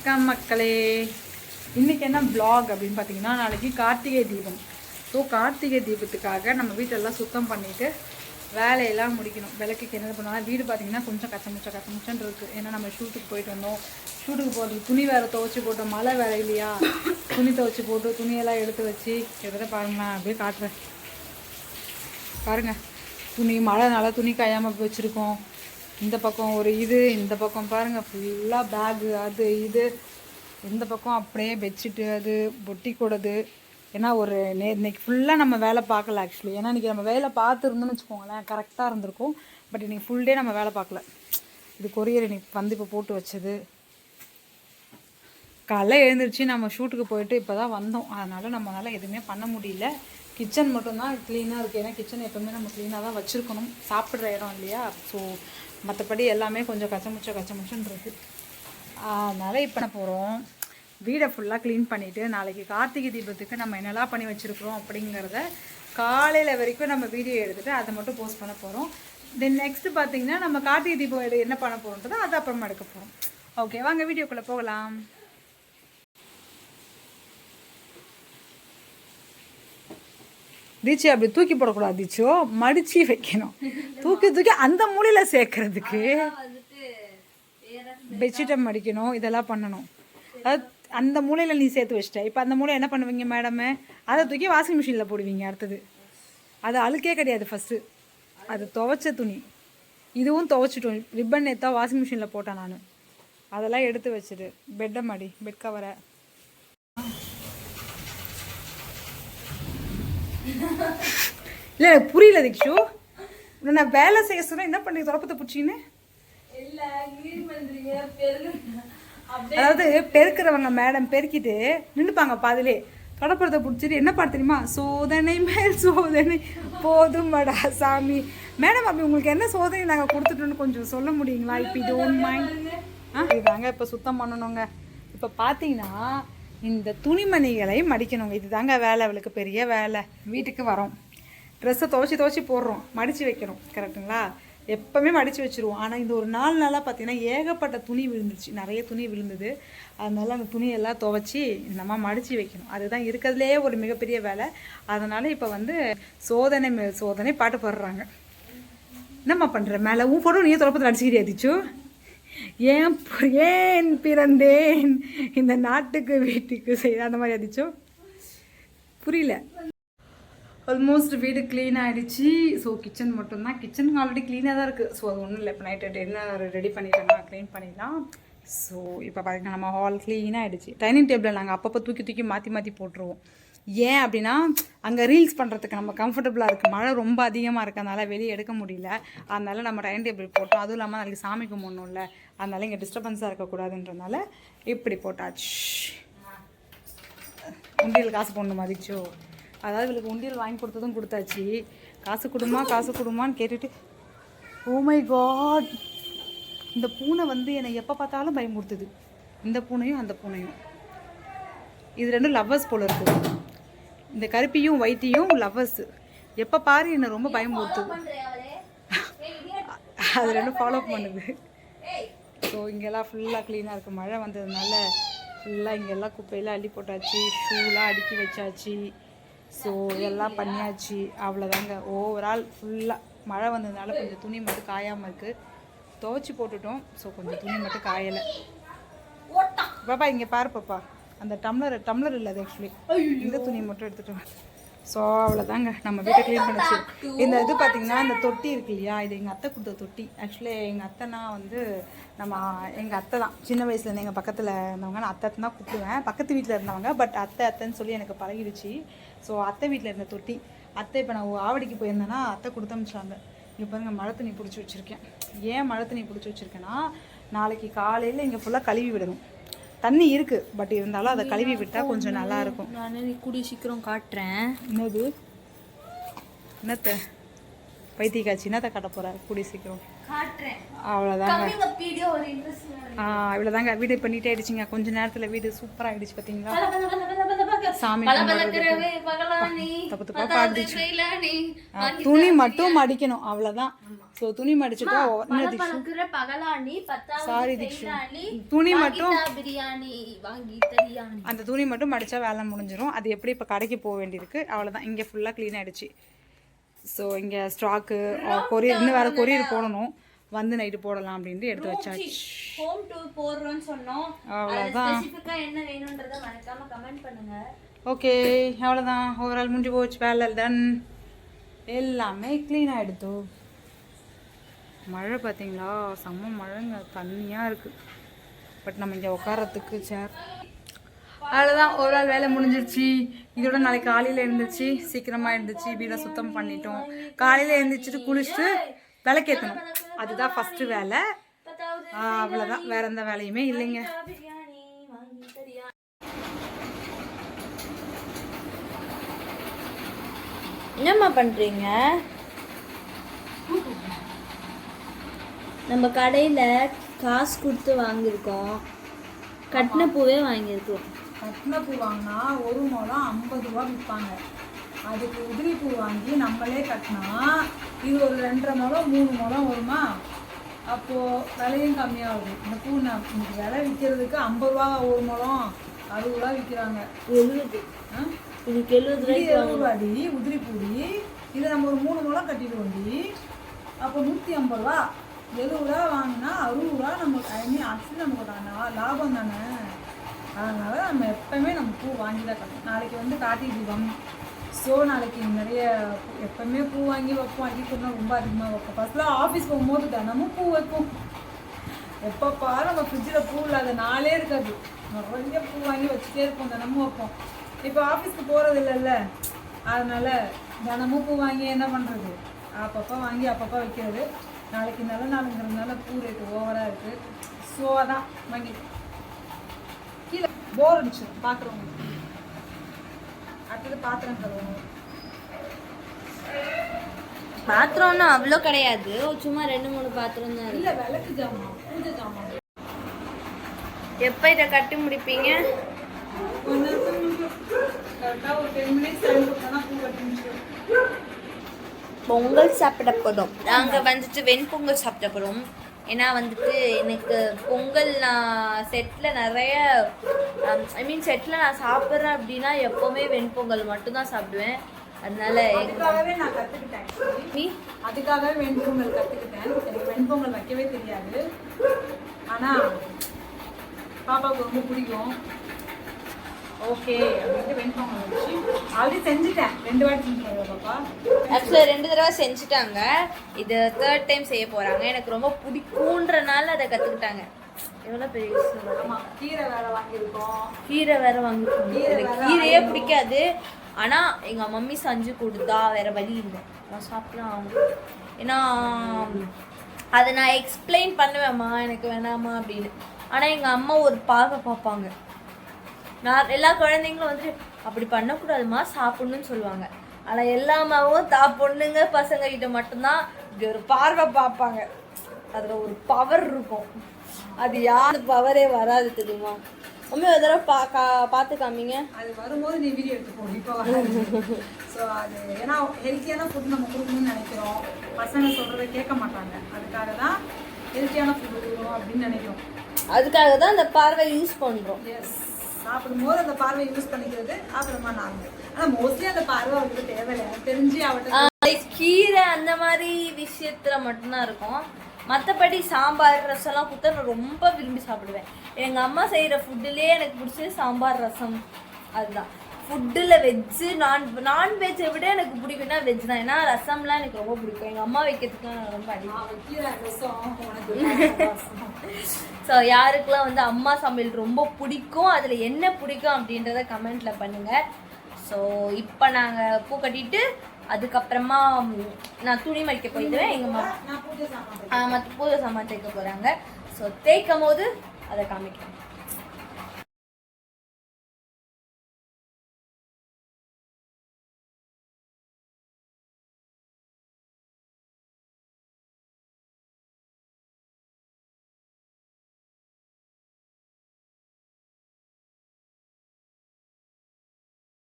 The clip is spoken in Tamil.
வணக்கம் மக்களே. இன்னைக்கு என்ன பிளாக் அப்படின்னு பார்த்தீங்கன்னா நாளைக்கு கார்த்திகை தீபம். ஸோ கார்த்திகை தீபத்துக்காக நம்ம வீட்டெல்லாம் சுத்தம் பண்ணிவிட்டு வேலையெல்லாம் முடிக்கணும். விளக்குக்கு என்ன பண்ணாலும் வீடு பார்த்தீங்கன்னா கொஞ்சம் கச்சமுச்சம் கச்சமுச்சன்னு இருக்குது ஏன்னா நம்ம ஷூட்டுக்கு போயிட்டு வந்தோம். ஷூட்டுக்கு போகிறதுக்கு துணி வேறு துவைச்சி போட்டோம். மழை வேற இல்லையா? துணி துவச்சி போட்டு துணியெல்லாம் எடுத்து வச்சு எதிர பாருங்களேன் அப்படியே காட்டுறேன். பாருங்கள் துணி மழைனால துணி காயாமல் வச்சுருக்கோம். இந்த பக்கம் ஒரு இது இந்த பக்கம் பாருங்கள் ஃபுல்லாக பேகு அது இது. இந்த பக்கம் அப்படியே பெட்ஷீட்டு அது பொட்டி கூடது. ஏன்னா ஒரு நே இன்னைக்கு ஃபுல்லாக நம்ம வேலை பார்க்கல ஆக்சுவலி ஏன்னா இன்றைக்கி நம்ம வேலை பார்த்துருந்தோம்னு வச்சுக்கோங்களேன் கரெக்டாக இருந்திருக்கும். பட் இன்றைக்கி ஃபுல் டே நம்ம வேலை பார்க்கல. இது கொரியர் இன்னைக்கு வந்து இப்போ போட்டு வச்சது. காலைல எழுந்திரிச்சு நம்ம ஷூட்டுக்கு போயிட்டு இப்போ தான் வந்தோம். அதனால் நம்மளால் எதுவுமே பண்ண முடியல. கிச்சன் மட்டும்தான் க்ளீனாக இருக்குது ஏன்னா கிச்சன் எப்போவுமே நம்ம க்ளீனாக தான் வச்சுருக்கணும். சாப்பிட்ற இடம் இல்லையா? ஸோ மற்றபடி எல்லாமே கொஞ்சம் கச்சமுச்ச கச்சமுச்சன்னு இருக்குது அதனால் இப்போ நான் போகிறோம் வீடை ஃபுல்லாக க்ளீன் பண்ணிவிட்டு நாளைக்கு கார்த்திகை தீபத்துக்கு நம்ம என்னெல்லாம் பண்ணி வச்சுருக்குறோம் அப்படிங்கிறத காலையில் வரைக்கும் நம்ம வீடியோ எடுத்துகிட்டு அதை மட்டும் போஸ்ட் பண்ண போகிறோம் தென் நெக்ஸ்ட்டு பார்த்தீங்கன்னா நம்ம கார்த்திகை தீபம் எடு- என்ன பண்ண போகிறோன்றதை அது அப்புறமா எடுக்க போகிறோம் ஓகே வாங்க வீடியோக்குள்ளே போகலாம். தீட்சி அப்படி தூக்கி போடக்கூடாது தீச்சோ மடிச்சு வைக்கணும். தூக்கி தூக்கி அந்த மூலையில் சேர்க்கறதுக்கு பெட்ஷீட்டை மடிக்கணும் இதெல்லாம் பண்ணணும். அதாவது அந்த மூலையில் நீ சேர்த்து வச்சிட்ட. இப்போ அந்த மூலை என்ன பண்ணுவீங்க மேடமே அதை தூக்கி வாஷிங் மிஷினில் போடுவீங்க அடுத்தது. அது அழுக்கே கிடையாது ஃபஸ்ட்டு அது துவைச்ச துணி. இதுவும் துவைச்சிட்டோம். ரிப்பன் நேத்தா வாஷிங் மிஷினில் போட்டேன் நான். அதெல்லாம் எடுத்து வச்சுட்டு பெட்டை மாடி. பெட் கவரை இல்லை புரியல திக்ஷு. நான் வேலை செய்ய சொன்னா என்ன பண்ணி தொடப்பத்தை பிடிச்சின்னு அதாவது பெருக்கிறவங்க மேடம் பெருக்கிட்டு நின்றுப்பாங்க பாதிலே. தொடப்பத்தை பிடிச்சிட்டு என்ன பாட்டு தெரியுமா? சோதனை மேல் சோதனை. போதுமடா சாமி. மேடம் அப்படி உங்களுக்கு என்ன சோதனை நாங்கள் கொடுத்துட்டோன்னு கொஞ்சம் சொல்ல முடியுங்களா? இப்போ டோன்ட் மைண்ட் ஆ இதுதாங்க இப்போ சுத்தம் பண்ணணுங்க. இப்போ பார்த்தீங்கன்னா இந்த துணிமணிகளை மடிக்கணுங்க. இதுதாங்க வேலை அவளுக்கு பெரிய வேலை. வீட்டுக்கு வரோம். ட்ரெஸ்ஸை துவச்சி துவச்சி போடுறோம். மடித்து வைக்கிறோம் கரெக்டுங்களா எப்போவுமே மடித்து வச்சுருவோம். ஆனால் இந்த ஒரு நாலு நாளாக பார்த்தீங்கன்னா ஏகப்பட்ட துணி விழுந்துருச்சு. நிறைய துணி விழுந்தது. அதனால அந்த துணியெல்லாம் துவைச்சி நம்ம மடித்து வைக்கணும். அதுதான் இருக்கிறதுலே ஒரு மிகப்பெரிய வேலை. அதனால் இப்போ வந்து சோதனை மேல் சோதனை பாட்டு பாடுறாங்க. என்னம்மா பண்ணுற மேலே உன் ஃபோட்டோ நீயே தொடப்பத்தில் அடிச்சுக்கிறியா அதிச்சு ஏன் ஏன் பிறந்தேன்? இந்த நாட்டுக்கு வீட்டுக்கு செய்ய அந்த மாதிரி அடிச்சோ புரியல. ஆல்மோஸ்ட் வீடு க்ளீன் ஆகிடுச்சு ஸோ கிச்சன் மட்டும்தான். கிச்சன் ஆல்ரெடி க்ளீனாக தான் இருக்குது ஸோ அது ஒன்றும் இல்லை. இப்போ நைட்டு டின்னர் ரெடி பண்ணிட்டோம்னா க்ளீன் பண்ணிடலாம். ஸோ இப்போ பார்த்தீங்கன்னா நம்ம ஹால் க்ளீனாக ஆகிடுச்சு டைனிங் டேபிளில் நாங்கள் அப்பப்போ தூக்கி தூக்கி மாற்றி மாற்றி போட்டுருவோம். ஏன் அப்படின்னா அங்கே ரீல்ஸ் பண்ணுறதுக்கு நம்ம கம்ஃபர்டபுளாக இருக்குது மழை ரொம்ப அதிகமாக இருக்கனால வெளியே எடுக்க முடியல. அதனால நம்ம டைனிங் டேபிள் போட்டோம். அதுவும் இல்லாமல் நாளைக்கு சாமி கும்பிடணும்ல அதனால இங்கே டிஸ்டர்பன்ஸாக இருக்கக்கூடாதுன்றனால இப்படி போட்டாச்சு. உண்டியல் காசு போடணும் மதிச்சோ. அதாவது இவளுக்கு உண்டியல் வாங்கி கொடுத்ததும் கொடுத்தாச்சு. காசு கொடுமா காசு கொடுமான்னு கேட்டுட்டு oh ஓமை காட் இந்த பூனை வந்து என்னை எப்போ பார்த்தாலும் பயமுறுத்துது. இந்த பூனையும் அந்த பூனையும். இது ரெண்டும் லவ்வர்ஸ் போல இருக்குது இந்த கருப்பியும் ஒயிட்டியும் லவ்வர்ஸ் எப்போ பாரு என்னை ரொம்ப பயமுறுத்துது. அது ரெண்டும் ஃபாலோ பண்ணுது. ஸோ இங்கெல்லாம் ஃபுல்லாக க்ளீனாக இருக்குது மழை வந்ததுனால ஃபுல்லாக இங்கெல்லாம் குப்பையெல்லாம் அள்ளி போட்டாச்சு. ஷூலாம் அடுக்கி வச்சாச்சு. ஸோ எல்லாம் பண்ணியாச்சு. அவ்வளோதாங்க ஓவரால் ஃபுல்லாக மழை வந்ததுனால கொஞ்சம் துணி மட்டும் காயாமல் இருக்குது துவைச்சி போட்டுட்டோம். ஸோ கொஞ்சம் துணி மட்டும் காயலை. பாப்பா இங்கே பாரு பாப்பா. அந்த டம்ளர் டம்ளர் இல்லை அது ஆக்சுவலி இந்த துணி மட்டும் எடுத்துட்டோம் ஸோ அவ்வளோதாங்க நம்ம வீட்டை க்ளீன் பண்ணிச்சு இந்த இது பார்த்தீங்கன்னா இந்த தொட்டி இருக்கு இல்லையா? இது எங்கள் அத்தை கொடுத்த தொட்டி. ஆக்சுவலி எங்கள் அத்தைனா வந்து நம்ம எங்கள் அத்தை தான். சின்ன வயசுலேருந்து எங்கள் பக்கத்தில் இருந்தவங்க. நான் அத்தை தான் கூப்பிடுவேன். பக்கத்து வீட்டில் இருந்தவங்க. பட் அத்தை அத்தைன்னு சொல்லி எனக்கு பழகிடுச்சு. ஸோ அத்தை வீட்டில் இருந்த தொட்டி. அத்தை இப்போ நான் ஆவடிக்கு போயிருந்தேன்னா அத்தை கொடுத்து அமிச்சாங்க. இங்கே பாருங்க மழை தண்ணி பிடிச்சி வச்சுருக்கேன். ஏன் மழை தண்ணி பிடிச்சி வச்சுருக்கேன்னா நாளைக்கு காலையில் இங்கே ஃபுல்லாக கழுவி விடணும். தண்ணி இருக்குது பட் இருந்தாலும் அதை கழுவி விட்டால் கொஞ்சம் நல்லா இருக்கும் நான் கூடிய சீக்கிரம் காட்டுறேன். என்னது? என்னத்த? பைத்திய காட்சி என்னத்த காட்ட போகிறார் கூடிய சீக்கிரம். அவ்வளோதாங்க இன்ட்ரெஸ்ட் இவ்வளோதாங்க வீடு இப்போ நீட் ஆயிடுச்சுங்க. கொஞ்ச நேரத்தில் வீடு சூப்பராக ஆயிடுச்சு பார்த்தீங்களா துணி மட்டும் மடிக்கணும் அவ்வளவுதான். சோ துணி மடிச்சுட்டா Sorry, திக்ஷு. செயலானி துணி மட்டும் பிரியாணி அந்த துணி மட்டும் மடிச்சா வேலை முடிஞ்சிரும். அது எப்படி இப்போ கடைக்கு போக வேண்டியிருக்கு? அவ்வளோதான் இங்கே ஃபுல்லாக க்ளீன் ஆயிடுச்சு. ஸோ இங்கே ஸ்டாக்கு கொரியர் இன்னும் வேறு கொரியர் போடணும். வந்து நைட்டு போடலாம் அப்படின்ட்டு எடுத்து வச்சாச்சு. ஹோம் டூர் போடுறோம்னு சொன்னோம். அவ்வளோதான் என்ன வேணும்ன்றத மறக்காம கமெண்ட் பண்ணுங்க. ஓகே அவ்வளோதான் ஓவரால் முடிஞ்சு போச்சு வேலை டன் எல்லாமே க்ளீன் ஆகிடுத்து மழை பார்த்தீங்களா செம்ம மழைங்க. தண்ணியாக இருக்குது பட் நம்ம இங்கே உட்காரத்துக்கு சேர் அவ்வளோதான் ஒரு நாள் வேலை முடிஞ்சிருச்சு. இதோட நாளைக்கு காலையில் எழுந்திரிச்சு. சீக்கிரமாக எழுந்திரிச்சு. வீடை சுத்தம் பண்ணிட்டோம். காலையில் எழுந்திரிச்சிட்டு குளிச்சுட்டு விளக்கேற்றணும் அதுதான் ஃபஸ்ட்டு வேலை. அவ்வளோதான் வேற எந்த வேலையுமே இல்லைங்க. என்னம்மா பண்றீங்க? நம்ம கடையில் காசு கொடுத்து வாங்கியிருக்கோம். கட்டின பூவே வாங்கியிருக்கோம். கட்டின பூ வாங்கினா ஒரு முழம் ஐம்பது ரூபா விற்பாங்க. அதுக்கு உதிரி பூ வாங்கி நம்மளே கட்டினா இது ஒரு ரெண்டரை முழம் மூணு முழம் வருமா? அப்போது விலையும் கம்மியாகுது. இந்த பூ நான் இன்னைக்கு விலை விற்கிறதுக்கு ஐம்பது ரூபா ஒரு முழம் அறுபது ரூபா விற்கிறாங்க எழுபது. இன்னைக்கு எழுபது உதிரி எழுபது ரூபாடி உதிரி பூடி. இதை நம்ம ஒரு மூணு முழம் கட்டிடுவோண்டி. அப்போ நூற்றி ஐம்பது ரூபா. எழுபது ரூபா வாங்கினா அறுபது ரூபா நமக்கு ஐ மீன் ஆக்சுவலி நமக்கு லா- லாபம் தானே. அதனால நம்ம எப்பவுமே நம்ம பூ வாங்கி தான் கட்டணும். நாளைக்கு வந்து கார்த்திகை தீபம். ஸோ நாளைக்கு நிறைய எப்போவுமே எப்பவுமே பூ வாங்கி வைப்போம். அடி கொடுத்தா ரொம்ப அதிகமாக வைப்போம். ஃபஸ்ட்லாம் ஆஃபீஸ் போகும்போது தினமும் பூ வைப்போம். எப்போ பாரு நம்ம ஃப்ரிட்ஜில் பூ இல்லாத நாளே இருக்காது. நிறைய பூ வாங்கி வச்சுட்டே இருப்போம். தினமும் வைப்போம். இப்போ ஆஃபீஸ்க்கு போகிறது இல்லைல்ல. அதனால் தினமும் பூ வாங்கி என்ன பண்ணுறது அப்பப்போ வாங்கி அப்பப்போ வைக்கிறது. நாளைக்கு நல்ல நாளுங்கிறதுனால பூ ரேட்டு ஓவராக இருக்குது ஸோ அதான் வாங்கி. கீழே போர் அடிச்சிடும் பார்க்குறவங்க அடுத்தது பாத்திரம் கழுவணும். பாத்திரம்னா அவ்வளோ கிடையாது. சும்மா ரெண்டு மூணு பாத்திரம் தான் இல்லை விளக்கு ஜாமான் பூஜை ஜாமான். எப்போ இதை கட்டி முடிப்பீங்க? பொங்கல் சாப்பிட போகிறோம் நாங்கள் வந்துட்டு வெண்பொங்கல் சாப்பிட போகிறோம் ஏன்னா வந்துட்டு எனக்கு பொங்கல் நான் செட்டில் நிறைய ஐ மீன் செட்டில் நான் சாப்பிட்றேன் அப்படின்னா எப்போவுமே வெண்பொங்கல் மட்டும்தான் சாப்பிடுவேன். அதனால அதுக்காகவே நான் கற்றுக்கிட்டேன் அதுக்காகவே வெண்பொங்கல் கற்றுக்கிட்டேன் எனக்கு வெண்பொங்கல் வைக்கவே தெரியாது. ஆனால் பாப்பாவுக்கு ரொம்ப பிடிக்கும். ஓகே அப்படின்ட்டு ஆல்ரெடி செஞ்சுட்டேன். ரெண்டு வாட்டி செஞ்சுட்டேன் பாப்பா. ஆக்சுவலாக ரெண்டு தடவை செஞ்சுட்டாங்க. இது தேர்ட் டைம் செய்ய போகிறாங்க எனக்கு ரொம்ப பிடிக்குன்றனால அதை கற்றுக்கிட்டாங்க எவ்வளோ பெரிய விஷயம் கீரை வேற வாங்கியிருக்கோம். கீரை வேற வாங்கிக்கோங்க கீரை எனக்கு கீரையே பிடிக்காது. ஆனா எங்க மம்மி செஞ்சு கொடுத்தா வேற வழி இல்லை. நான் சாப்பிடலாம். ஆகணும். ஏன்னா அதை நான் எக்ஸ்பிளைன் பண்ணுவேம்மா. எனக்கு வேணாமா அப்படின்னு. ஆனா எங்க அம்மா ஒரு பார்வை பார்ப்பாங்க. நான் எல்லா குழந்தைங்களும் வந்துட்டு அப்படி பண்ணக்கூடாதும்மா சாப்பிடணும்னு சொல்லுவாங்க. ஆனா எல்லா அம்மாவும் தா பொண்ணுங்க பசங்க கிட்ட மட்டும்தான் இப்படி ஒரு பார்வை பார்ப்பாங்க. அதுல ஒரு பவர் இருக்கும். அது யார் பவரே வராது தெரியுமா? மம்மி ஒரு தடவை பா கா பார்த்து காமிங்க. அது வரும்போது நீ வீடியோ எடுத்து போடு இப்போ ஸோ அது ஏன்னா ஹெல்த்தியான ஃபுட் நம்ம கொடுக்கணும்னு நினைக்கிறோம். பசங்க சொல்கிறத கேட்க மாட்டாங்க. அதுக்காக தான் ஹெல்த்தியான ஃபுட் கொடுக்கணும் அப்படின்னு நினைக்கிறோம். அதுக்காக தான் அந்த பார்வை யூஸ் பண்றோம். எஸ் சாப்பிடும்போது அந்த பார்வை யூஸ் பண்ணிக்கிறது அப்புறமா நார்மல். ஆனால் மோஸ்ட்லி அந்த பார்வை அவளுக்கு தேவையில்லை. தெரிஞ்சு அவட்ட கீரை அந்த மாதிரி விஷயத்துல மட்டும்தான் இருக்கும். மற்றபடி சாம்பார் ரசம்லாம் கொடுத்தா நான் ரொம்ப விரும்பி சாப்பிடுவேன். எங்கள் அம்மா செய்கிற ஃபுட்டுலேயே எனக்கு பிடிச்சது சாம்பார் ரசம். அதுதான். ஃபுட்டில் வெஜ்ஜு நான் நான்வெஜ்ஜை விட எனக்கு பிடிக்கும்னா வெஜ் தான். ஏன்னா ரசம்லாம் எனக்கு ரொம்ப பிடிக்கும். எங்கள் அம்மா வைக்கிறதுக்குலாம் நான் ரொம்ப அடி அவள் கீரை ரசம் உனக்கு ரசம். ஸோ யாருக்கெல்லாம் வந்து அம்மா சமையல் ரொம்ப பிடிக்கும் அதில் என்ன பிடிக்கும் அப்படின்றத கமெண்ட்டில் பண்ணுங்கள் ஸோ இப்போ நாங்கள் பூ கட்டிட்டு அதுக்கப்புறமா நான் துணி மடிக்க போயிடுவேன் எங்கள் மற்ற பூஜை சாமான் தேய்க்க போகிறாங்க ஸோ தேய்க்கும் போது அதை காமிக்கிறேன்.